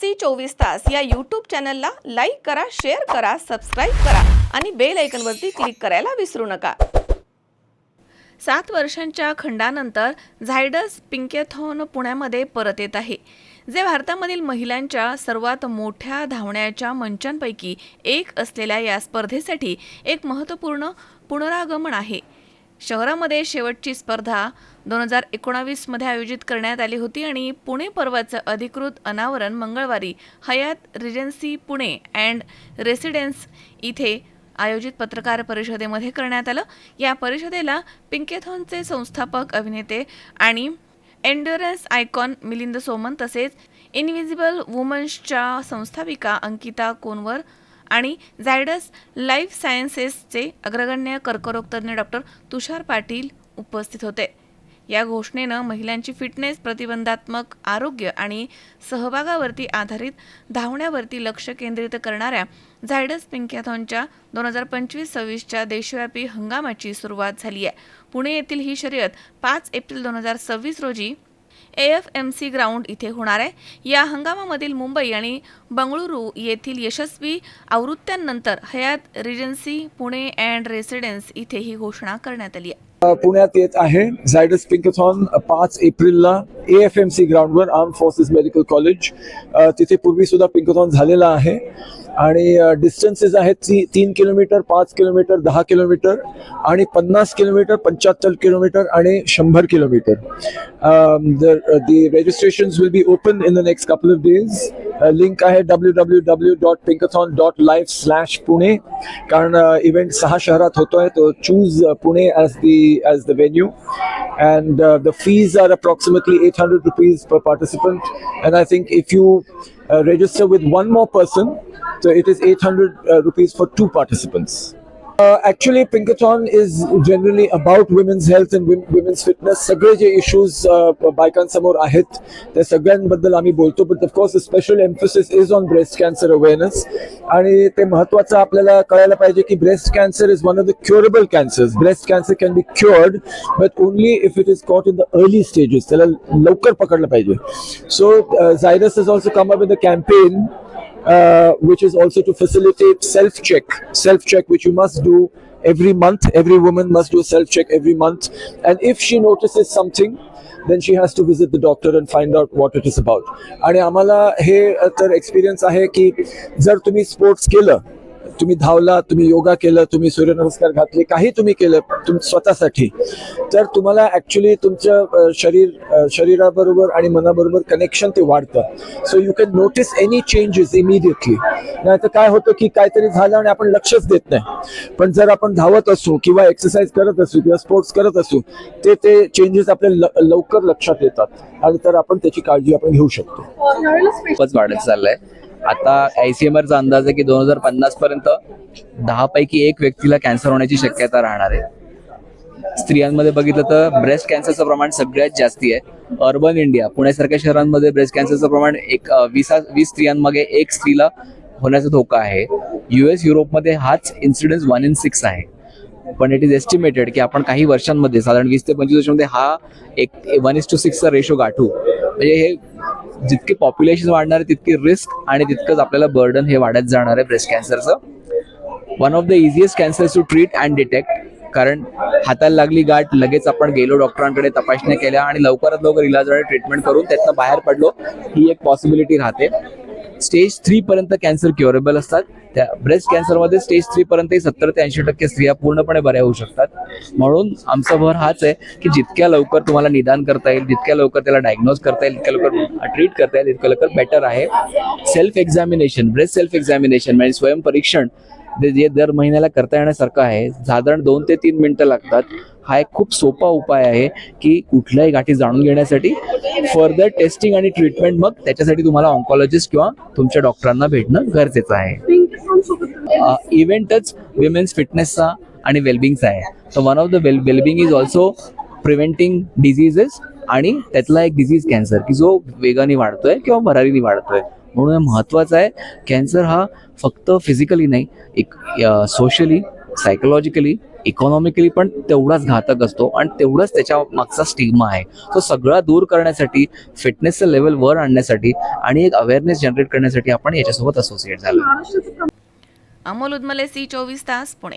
C चोवीस तास या यूट्यूब चॅनलला लाईक करा शेअर करा सबस्क्राईब करा आणि बेल आयकनवरती क्लिक करायला विसरू नका. सात वर्षांच्या खंडानंतर झायडस पिंकेथॉन पुण्यामध्ये परत येत आहे जे भारतामधील महिलांच्या सर्वात मोठ्या धावण्याच्या मंचांपैकी एक असलेल्या या स्पर्धेसाठी एक महत्त्वपूर्ण पुनरागमन आहे. शहरामध्ये शेवटची स्पर्धा दोन हजार एकोणावीसमध्ये आयोजित करण्यात आली होती आणि पुणे पर्वाचं अधिकृत अनावरण मंगळवारी Hyatt Regency Pune and residence इथे आयोजित पत्रकार परिषदेमध्ये करण्यात आलं. या परिषदेला पिंकेथॉनचे संस्थापक अभिनेते आणि एन्ड्युरन्स आयकॉन मिलिंद सोमन तसेच इनविजिबल वुमन्सच्या संस्थापिका अंकिता कोनवर आणि झायडस लाईफ सायन्सेसचे अग्रगण्य कर्करोग तज्ज्ञ डॉक्टर तुषार पाटील उपस्थित होते. या घोषणेनं महिलांची फिटनेस प्रतिबंधात्मक आरोग्य आणि सहभागावरती आधारित धावण्यावरती लक्ष केंद्रित करणाऱ्या झायडस पिंकॅथॉनच्या दोन हजार पंचवीस सव्वीसच्या देशव्यापी हंगामाची सुरुवात झाली आहे पुणे येथील ही शर्यत पाच एप्रिल दोन हजार सव्वीस रोजी एफ एम सी ग्राउंड इथे होणार आहे. या हंगामामधील मुंबई आणि बंगळुरू येथील यशस्वी आवृत्त्यांनंतर Hyatt Regency Pune and residence इथे ही घोषणा करण्यात आली आहे. पुण्यात येत आहे झायडस पिंकथॉन पाच एप्रिलला ए एफ एम सी ग्राउंडवर आर्म फोर्सेस मेडिकल कॉलेज. तिथे पूर्वी सुद्धा पिंकथॉन झालेला आहे. आणि डिस्टन्सेस आहेत ती तीन किलोमीटर पाच किलोमीटर दहा किलोमीटर आणि पन्नास किलोमीटर पंच्याहत्तर किलोमीटर आणि शंभर kilometre. The registration will be open in the next couple of days link आहे W W W dot Pinkathon dot life slash Pune कारण इव्हेंट सहा शहरात होतोय तो choose Pune as the as the venue and the fees are approximately eight hundred rupees per participant and I think if you register with one more person. So it is 800 uh, rupees for two participants uh, actually pinkathon is generally about women's health and wom- women's fitness. सगळे जे issues बायकांसमोर आहेत त्या सगळ्यांबद्दल आम्ही बोलतो but of course special emphasis is on breast cancer awareness आणि ते महत्वाचं आपल्याला कळायला पाहिजे की breast cancer is one of the curable cancers breast cancer can be cured but only if it is caught in the early stages त्याला लवकर पकडलं पाहिजे so Zyrus is also come up with a campaign uh, which is also to facilitate self check self check which you must do every month every woman must do a self check every month and if she notices something then she has to visit the doctor and find out what it is about आणि आम्हाला हे अ, तर experience आहे की जर तुम्ही sports केलं तुम्ही धावला तुम्ही योगा केलं तुम्ही सूर्यनमस्कार घातले काही तुम्ही केलं तुम स्वतःसाठी. तर तुम्हाला ऍक्च्युली तुमचं शरीर शरीराबरोबर आणि मनाबरोबर कनेक्शन ते वाढतं. So you can notice any changes immediately नाही तर काय होतं की काहीतरी झालं आणि आपण लक्षच देत नाही. पण जर आपण धावत असू किंवा एक्सरसाइज करत असू किंवा स्पोर्ट्स करत असू ते ते चेंजेस आपल्या ल- लवकर लक्षात येतात. आणि तर आपण त्याची काळजी आपण घेऊ शकतो. खूपच वाढत चाललंय. आता आयसीएमआरचा अंदाज आहे की दोन हजार पन्नास पर्यंत दहा पैकी एक व्यक्तीला कॅन्सर होण्याची शक्यता राहणार आहे. स्त्रियांमध्ये बघितलं तर ब्रेस्ट कॅन्सरचं प्रमाण सगळ्यात जास्ती आहे. अर्बन इंडिया पुण्यासारख्या शहरांमध्ये ब्रेस्ट कॅन्सरचं प्रमाण एक वीसा वीस वीस स्त्रियांमागे एक स्त्रीला होण्याचा धोका आहे. युएस युरोपमध्ये हाच इन्सिडन्स वन इन सिक्स आहे. पण इट इज एस्टिमेटेड की आपण काही वर्षांमध्ये साधारण वीस ते पंचवीस वर्षांमध्ये हा एक वन इज टू सिक्सचा रेशो गाठू. म्हणजे हे जितके पॉप्युलेशन वाढणार आहे तितकी रिस्क आणि तितकंच आपल्याला बर्डन हे वाढत जाणार आहे breast कॅन्सरचं one of the easiest cancer to treat and detect कारण हाताला लागली गाठ लगेच आपण गेलो डॉक्टरांकडे तपासण्या केल्या आणि लवकरात लवकर इलाज आणि ट्रीटमेंट करून त्यातनं बाहेर पडलो ही एक पॉसिबिलिटी राहते. स्टेज थ्री पर्यंत कॅन्सर क्युरेबल असतात. त्या ब्रेस्ट कॅन्सरमध्ये स्टेज थ्री पर्यंत सत्तर ते ऐंशी टक्के स्त्रिया पूर्णपणे बऱ्या होऊ शकतात. म्हणून आमचा भर हाच आहे की जितक्या लवकर तुम्हाला निदान करता येईल जितक्या लवकर त्याला डायग्नोज करता येईल तितक्या लवकर ट्रीट करता येईल तितकं लवकर बेटर आहे. Self examination breast self examination म्हणजे स्वयंपरीक्षण जे दर महिन्याला करता येण्यासारखं आहे. साधारण दोन ते तीन मिनिटं लागतात. हा एक खूप सोपा उपाय आहे की कुठल्याही गाठी जाणून घेण्यासाठी फर्दर टेस्टिंग आणि ट्रीटमेंट मग त्याच्यासाठी तुम्हाला ऑन्कॉलॉजिस्ट किंवा तुमच्या डॉक्टरांना भेटणं गरजेचं आहे. इव्हेंटच विमेन्स फिटनेसचा आणि वेलबिंगचा आहे. तर one of the well wellbeing is also preventing diseases आणि त्यातला एक डिझीज कॅन्सर की जो वेगाने वाढतोय किंवा भरारीने वाढतोय. म्हणून हे महत्वाचं आहे. कॅन्सर हा फक्त फिजिकली नाही एक सोशली सायकोलॉजिकली इकॉनॉमिकली पण तेवढाच घातक असतो आणि तेवढंच त्याच्या मागचा स्टिग्मा आहे. तो सगळा दूर करण्यासाठी फिटनेसचं लेवल वर आणण्यासाठी आणि एक अवेअरनेस जनरेट करण्यासाठी आपण याच्यासोबत असोसिएट झालो. अमोल उदमले सी चोवीस तास पुणे.